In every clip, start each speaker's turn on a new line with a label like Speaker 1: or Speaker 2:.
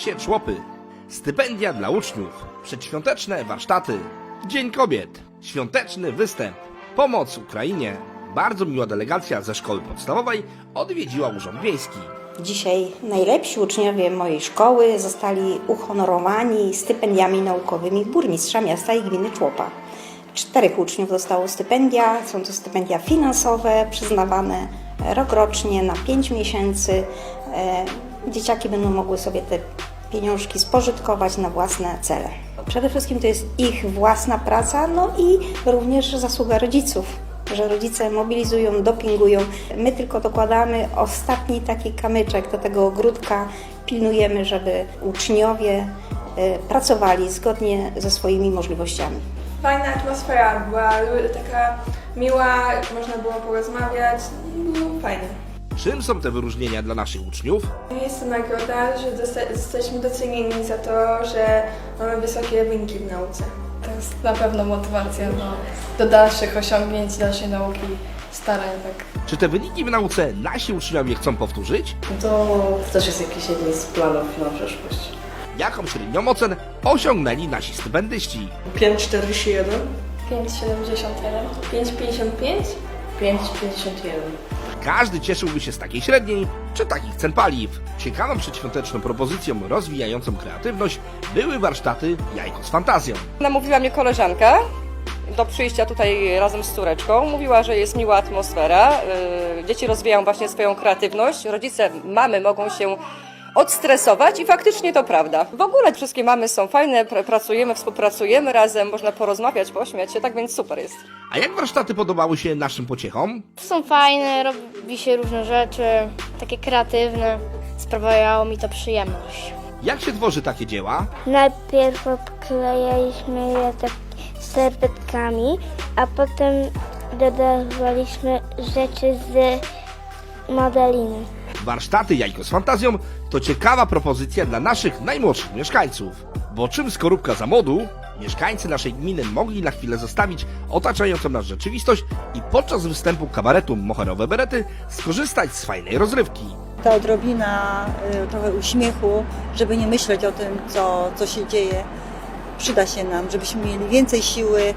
Speaker 1: się człopy, stypendia dla uczniów, przedświąteczne warsztaty, Dzień Kobiet, świąteczny występ, pomoc Ukrainie. Bardzo miła delegacja ze szkoły podstawowej odwiedziła Urząd Miejski.
Speaker 2: Dzisiaj najlepsi uczniowie mojej szkoły zostali uhonorowani stypendiami naukowymi burmistrza miasta i gminy Człopa. Czterech uczniów dostało stypendia, są to stypendia finansowe przyznawane rokrocznie na 5 miesięcy. Dzieciaki będą mogły sobie te pieniążki spożytkować na własne cele. Przede wszystkim to jest ich własna praca, no i również zasługa rodziców że rodzice mobilizują, dopingują. My tylko dokładamy ostatni taki kamyczek do tego ogródka. Pilnujemy, żeby uczniowie e, pracowali zgodnie ze swoimi możliwościami.
Speaker 3: Fajna atmosfera była, taka miła, można było porozmawiać, było fajnie.
Speaker 1: Czym są te wyróżnienia dla naszych uczniów?
Speaker 3: Jest to nagroda, że dosta- zostaliśmy docenieni za to, że mamy wysokie wyniki w nauce.
Speaker 4: To jest na pewno motywacja do, do dalszych osiągnięć, dalszej nauki, starań, tak.
Speaker 1: Czy te wyniki w nauce nasi uczniowie chcą powtórzyć?
Speaker 5: To też jest jakiś jeden z planów na przyszłość.
Speaker 1: Jaką średnią ocen osiągnęli nasi stypendyści?
Speaker 5: 5,41?
Speaker 3: 5,71?
Speaker 4: 5,71.
Speaker 3: 5,55?
Speaker 5: 5,51.
Speaker 1: Każdy cieszyłby się z takiej średniej czy takich cen paliw. Ciekawą przedświąteczną propozycją rozwijającą kreatywność były warsztaty Jajko z fantazją.
Speaker 6: Namówiła mnie koleżanka do przyjścia tutaj razem z córeczką. Mówiła, że jest miła atmosfera. yy, Dzieci rozwijają właśnie swoją kreatywność. Rodzice, mamy mogą się odstresować i faktycznie to prawda. W ogóle wszystkie mamy są fajne, pr- pracujemy, współpracujemy razem, można porozmawiać, pośmiać się, tak więc super jest.
Speaker 1: A jak warsztaty podobały się naszym pociechom?
Speaker 7: Są fajne, robi się różne rzeczy, takie kreatywne. Sprawiało mi to przyjemność.
Speaker 1: Jak się tworzy takie dzieła?
Speaker 8: Najpierw obklejaliśmy je tak serwetkami, a potem dodawaliśmy rzeczy z modeliny.
Speaker 1: Warsztaty Jajko z fantazją to ciekawa propozycja dla naszych najmłodszych mieszkańców. Bo czym skorupka za modu, mieszkańcy naszej gminy mogli na chwilę zostawić otaczającą nas rzeczywistość i podczas występu kabaretu Moherowe Berety skorzystać z fajnej rozrywki.
Speaker 9: ta odrobina y, trochę uśmiechu, żeby nie myśleć o tym, co, co się dzieje, przyda się nam, żebyśmy mieli więcej siły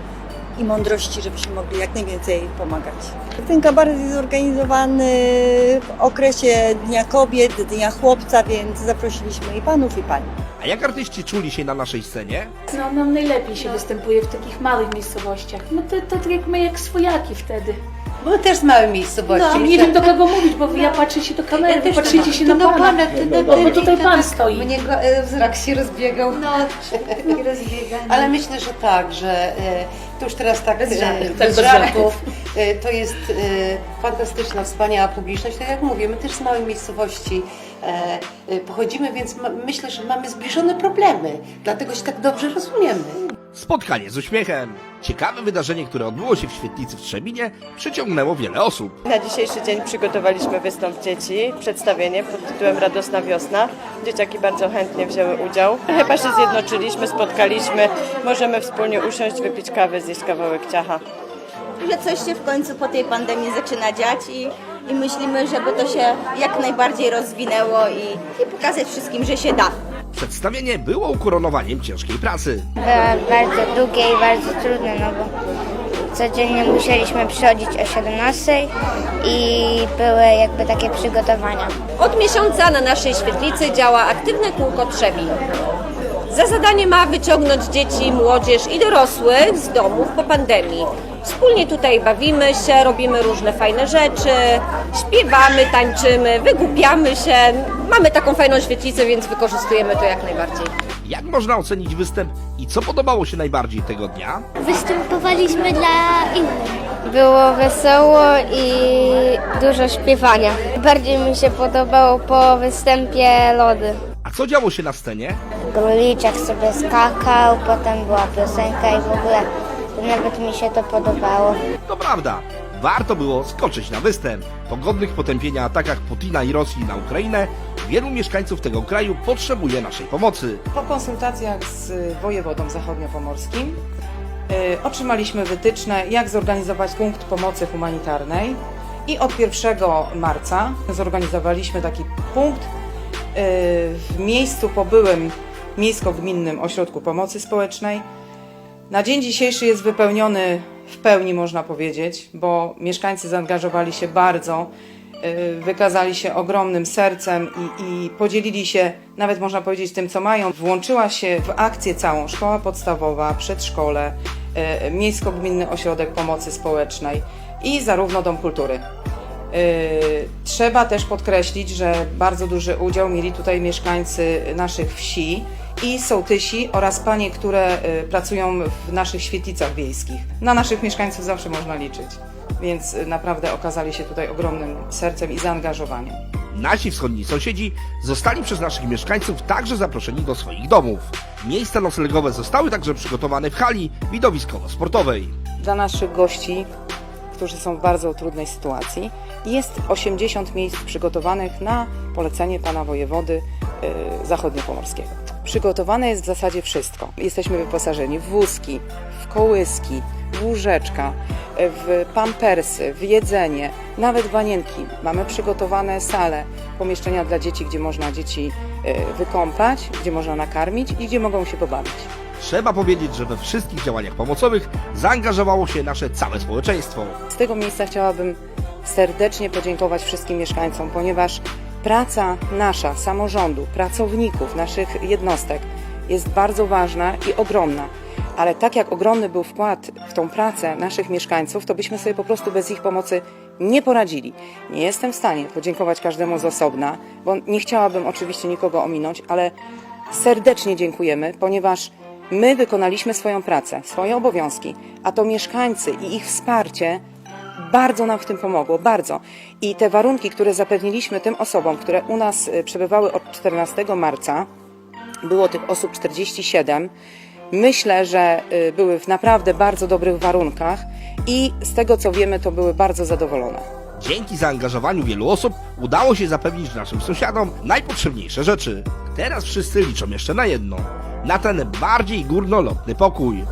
Speaker 9: i mądrości, żebyśmy mogli jak najwięcej pomagać. Ten kabaret jest zorganizowany w okresie Dnia Kobiet, Dnia Chłopca, więc zaprosiliśmy i panów, i pani.
Speaker 1: A jak artyści czuli się na naszej scenie?
Speaker 10: No, nam najlepiej się występuje w takich małych miejscowościach. No to, to tak jak my, jak swojaki wtedy.
Speaker 5: Bo też z małej miejscowości.
Speaker 10: No, nie wiem do kogo mówić, bo ja patrzę się do kamery, wy patrzycie się na
Speaker 5: no,
Speaker 10: pana.
Speaker 5: no,
Speaker 10: Bo, tutaj pan stoi.
Speaker 5: Mnie go, e, wzrok się rozbiegał. No, Ale myślę, że tak, że e, to już teraz tak
Speaker 10: Bez
Speaker 5: e,
Speaker 10: żartów,
Speaker 5: bez
Speaker 10: tak bez
Speaker 5: żartów. E, To jest e, fantastyczna, wspaniała publiczność. Tak jak mówię, my też z małej miejscowości e, e, pochodzimy, więc ma, myślę, że mamy zbliżone problemy. Dlatego się tak dobrze rozumiemy.
Speaker 1: Spotkanie z uśmiechem. Ciekawe wydarzenie, które odbyło się w świetlicy w Trzebinie, przyciągnęło wiele osób.
Speaker 6: Na dzisiejszy dzień przygotowaliśmy występ dzieci, przedstawienie pod tytułem Radosna Wiosna. Dzieciaki bardzo chętnie wzięły udział. Chyba się zjednoczyliśmy, spotkaliśmy, możemy wspólnie usiąść, wypić kawę, zjeść kawałek ciacha.
Speaker 8: Że coś się w końcu po tej pandemii zaczyna dziać i, i myślimy, żeby to się jak najbardziej rozwinęło i, i pokazać wszystkim, że się da.
Speaker 1: Przedstawienie było ukoronowaniem ciężkiej pracy.
Speaker 8: Były bardzo długie i bardzo trudne, no bo codziennie musieliśmy przychodzić o 17 i były jakby takie przygotowania.
Speaker 11: Od miesiąca na naszej świetlicy działa aktywne kółko Trzebin. Za zadanie ma wyciągnąć dzieci, młodzież i dorosłych z domów po pandemii. Wspólnie tutaj bawimy się, robimy różne fajne rzeczy, śpiewamy, tańczymy, wygłupiamy się. Mamy taką fajną świetlicę, więc wykorzystujemy to jak najbardziej.
Speaker 1: Jak można ocenić występ i co podobało się najbardziej tego dnia?
Speaker 8: Występowaliśmy dla innych.
Speaker 7: Było wesoło i dużo śpiewania. Bardziej mi się podobało po występie lody.
Speaker 1: A co działo się na scenie?
Speaker 8: Króliczek sobie skakał, potem była piosenka i w ogóle nawet mi się to podobało.
Speaker 1: To prawda, warto było skoczyć na występ. Po godnych potępienia atakach Putina i Rosji na Ukrainę, wielu mieszkańców tego kraju potrzebuje naszej pomocy.
Speaker 12: Po konsultacjach z wojewodą zachodniopomorskim y, otrzymaliśmy wytyczne, jak zorganizować punkt pomocy humanitarnej i od 1 marca zorganizowaliśmy taki punkt w miejscu po byłym Miejsko-Gminnym Ośrodku Pomocy Społecznej. Na dzień dzisiejszy jest wypełniony w pełni, można powiedzieć, bo mieszkańcy zaangażowali się bardzo, y, wykazali się ogromnym sercem i, i podzielili się, nawet można powiedzieć, tym, co mają. Włączyła się w akcję całą szkoła podstawowa, przedszkole, y, Miejsko-Gminny Ośrodek Pomocy Społecznej i zarówno Dom Kultury. Yy, Trzeba też podkreślić, że bardzo duży udział mieli tutaj mieszkańcy naszych wsi i sołtysi oraz panie, które yy, pracują w naszych świetlicach wiejskich. Na naszych mieszkańców zawsze można liczyć, więc yy, naprawdę okazali się tutaj ogromnym sercem i zaangażowaniem.
Speaker 1: Nasi wschodni sąsiedzi zostali przez naszych mieszkańców także zaproszeni do swoich domów. Miejsca noclegowe zostały także przygotowane w hali widowiskowo-sportowej.
Speaker 12: Dla naszych gości, którzy są w bardzo trudnej sytuacji, jest 80 miejsc przygotowanych na polecenie pana wojewody y, zachodniopomorskiego. Przygotowane jest w zasadzie wszystko. Jesteśmy wyposażeni w wózki, w kołyski, w łóżeczka, w pampersy, w jedzenie, nawet wanienki. Mamy przygotowane sale, pomieszczenia dla dzieci, gdzie można dzieci y, wykąpać, gdzie można nakarmić i gdzie mogą się pobawić.
Speaker 1: Trzeba powiedzieć, że we wszystkich działaniach pomocowych zaangażowało się nasze całe społeczeństwo.
Speaker 12: Z tego miejsca chciałabym serdecznie podziękować wszystkim mieszkańcom, ponieważ praca nasza, samorządu, pracowników, naszych jednostek jest bardzo ważna i ogromna. Ale tak jak ogromny był wkład w tą pracę naszych mieszkańców, to byśmy sobie po prostu bez ich pomocy nie poradzili. Nie jestem w stanie podziękować każdemu z osobna, bo nie chciałabym oczywiście nikogo ominąć, ale serdecznie dziękujemy, ponieważ my wykonaliśmy swoją pracę, swoje obowiązki, a to mieszkańcy i ich wsparcie bardzo nam w tym pomogło, bardzo. I te warunki, które zapewniliśmy tym osobom, które u nas y, przebywały od 14 marca, było tych osób 47, myślę, że y, były w naprawdę bardzo dobrych warunkach i z tego co wiemy, to były bardzo zadowolone.
Speaker 1: Dzięki zaangażowaniu wielu osób udało się zapewnić naszym sąsiadom najpotrzebniejsze rzeczy. Teraz wszyscy liczą jeszcze na jedno. Na ten bardziej górnolotny pokój.